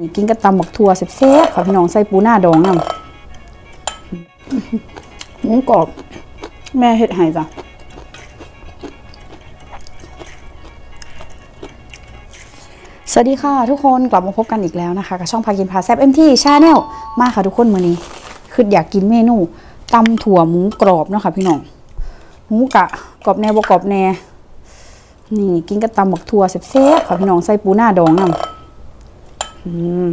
นี่กินกับตำบักทั่วแซ่บๆค่ะพี่น้องใส่ปูหน้าดองนำหมูกรอบ แม่เฮ็ดให้จ้ะสวัสดีค่ะ ทุกคนกลับมาพบกันอีกแล้วนะคะ กับช่องพากินพาแซบเอ็มทีชาแนลมาค่ะทุกคนมื้อนี้คืออยากกินเมนูตำถั่วหมูกรอบเนาะค่ะพี่น้องหมูกะกรอบแน่บ่กรอบแน่นี่กินกับตำบักถั่วแซ่บๆค่ะพี่น้องใส่ปูหน้าดองนำ อืม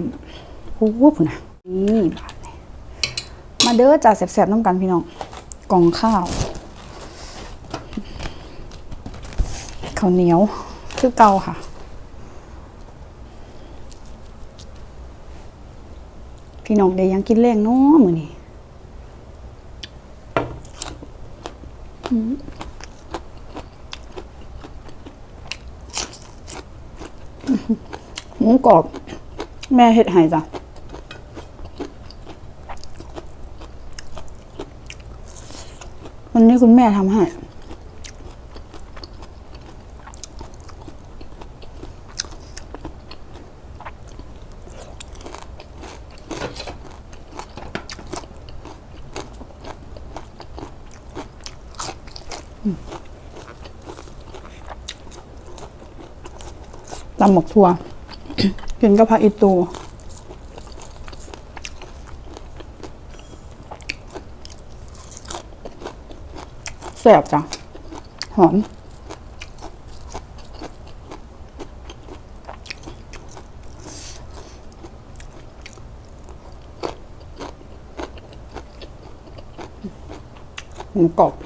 โอ้โหพุ่นน่ะนี่บาดนี้มาเด้อจ้าแซ่บๆน้ำกันพี่น้องกล่องข้าวข้าวเหนียวคือเก่าค่ะพี่น้องได้ยังกินแรงเนาะมือนี้หมูกรอบ แม่เฮ็ดให้จ้ะวันนี้คุณแม่ทำให้ตำหมกถั่ว กินกับผักอีตูแซ่บจ้ะหอมหมูกรอบ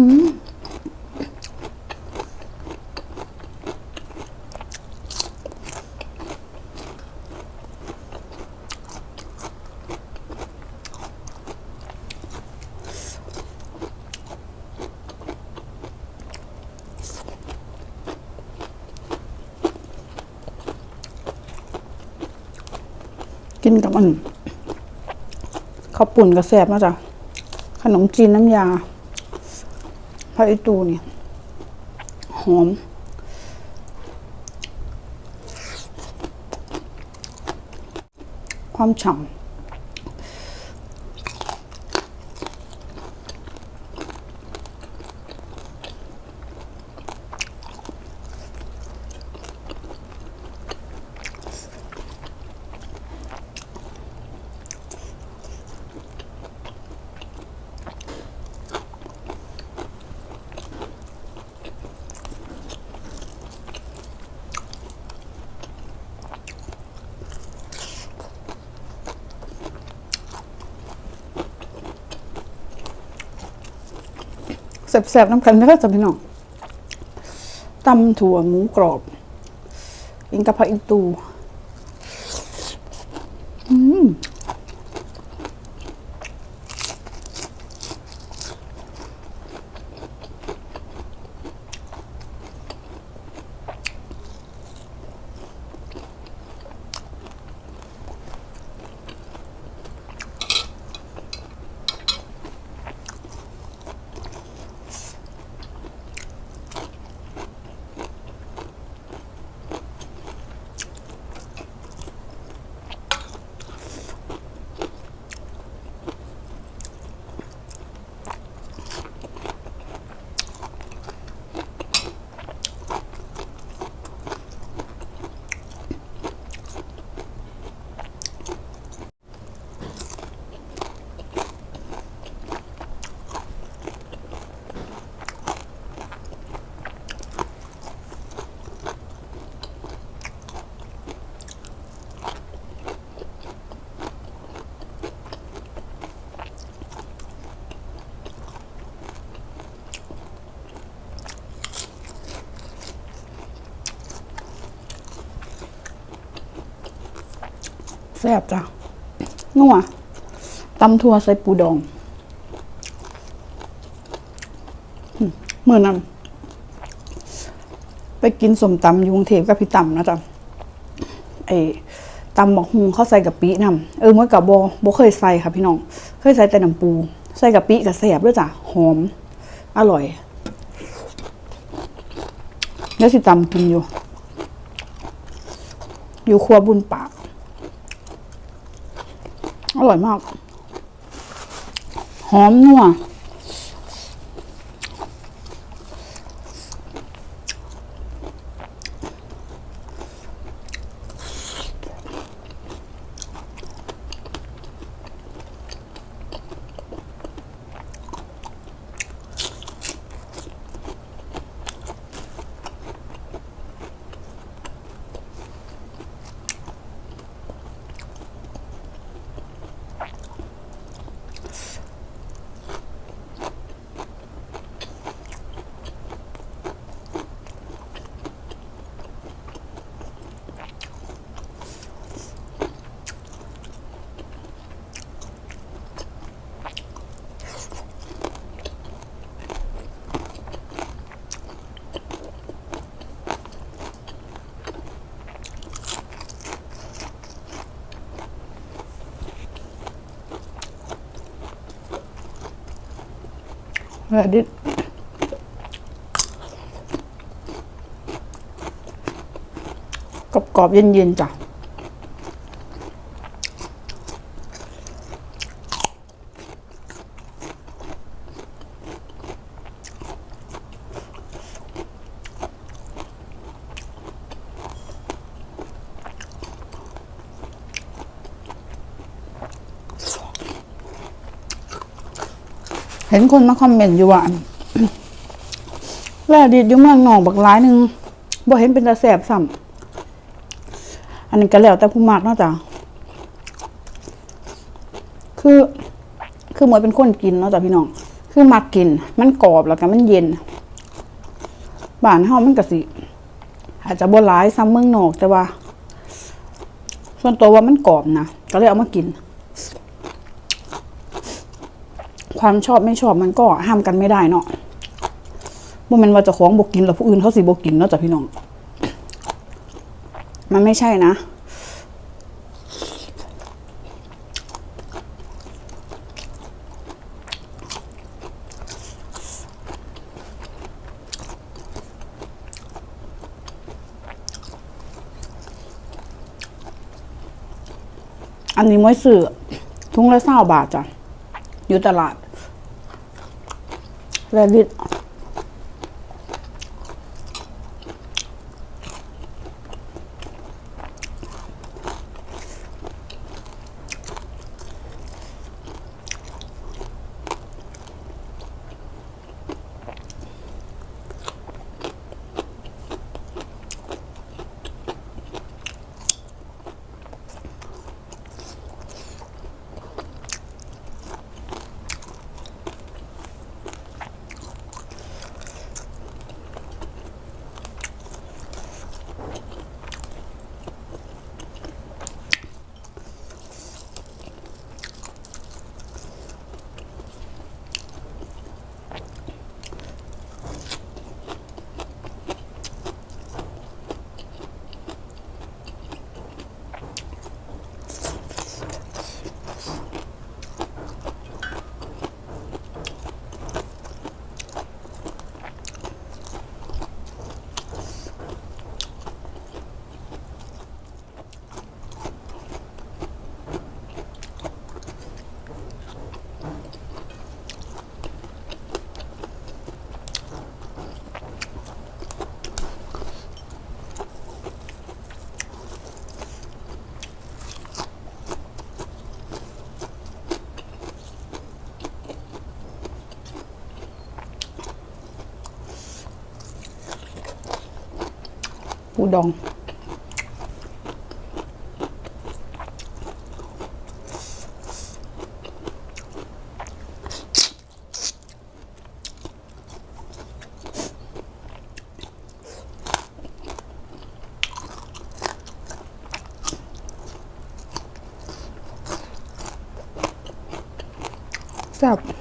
กินกับอันข้าวปุ่นกระแสบมาจ้ะขนมจีนน้ำยา ผักอีตูเนี่ย หอม ความฉ่ำ แสบๆน้ำกันเด้อจ้ะพี่น้องตำถั่วหมูกรอบกินกับผักอีตู อืม อ แซ่บจ้ะนัวตำทั่วใส่ปูดองอืมมื่อนั้นไปกินสมตำยุงเทพกับพี่ตำนะจ๊ะไอ้ตำบักฮุงเขาใส่กะปินำเออเมื่อกับโบโบเคยใส่ค่ะพี่น้อง เคยใส่แต่น้ำปู ใส่กะปิกับแซ่บด้วยจ้ะหอม อร่อยแล้วสิตำกินอยู่ อยู่ครัวบุญปาก อร่อยมาก หอมนัว แล้วดิกรอบๆเย็นๆจ้ะ เห็นคนมาคอมเมนต์อยู่ว่าแร่ดิดอยู่เมืองหนองบักร้ายหนึ่งบ่เห็นเป็นตาแสบซ้ำอันนี้ก็แล้วแต่ผู้มากเนาะจ้ะคือ คือเหมือนเป็นคนกินเนาะจ้ะพี่น้อง คือมักกิน มันกรอบแล้วก็มันเย็นบ้านเฮามันก็สิอาจจะบ่หลายซ้ำเมืองนอกแต่ว่า ส่วนตัวว่ามันกรอบนะก็เลยเอามากิน ความชอบไม่ชอบมันก็ห้ามกันไม่ได้เนาะบ่แมันว่าจะของบกกินแล้วผู้อื่นเขาสิบกกินเนาะจ้ะพี่น้อง มันไม่ใช่นะอันนี้ม้อยซื้อทุงละเศร้าบาทจ้ะ อยู่ตลาด แร อุดงแซ่บ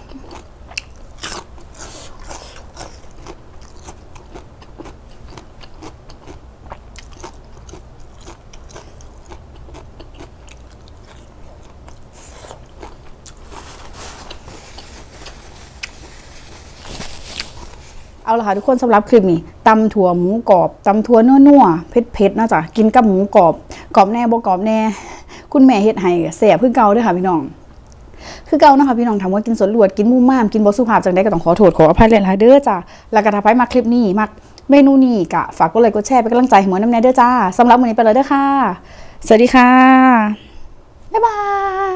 เอาละค่ะทุกคนสำหรับคลิปนี้ตำถั่วหมูกรอบตำถั่วนัวๆเผ็ดๆนะจ๊ะกินกับหมูกรอบกรอบแน่บ่กรอบแน่ คุณแม่เฮ็ดให้แสบเพื่อเก่าด้วยค่ะพี่น้อง คือเก่านะคะพี่น้องถามว่ากินสวนลวดกินมูม่ามกินบ่สุภาพจังไดก็ต้องขอโทษขออภัยหลายๆเด้อจ้าแล้วก็ถ้าไปมาคลิปนี้มักเมนูนี้ก็ฝากกดไลค์กดแชร์เป็นกำลังใจให้หมอน้ำแน่เด้อจ้าสำหรับมื้อนี้ไปแล้วเด้อค่ะ สวัสดีค่ะ บ๊ายบาย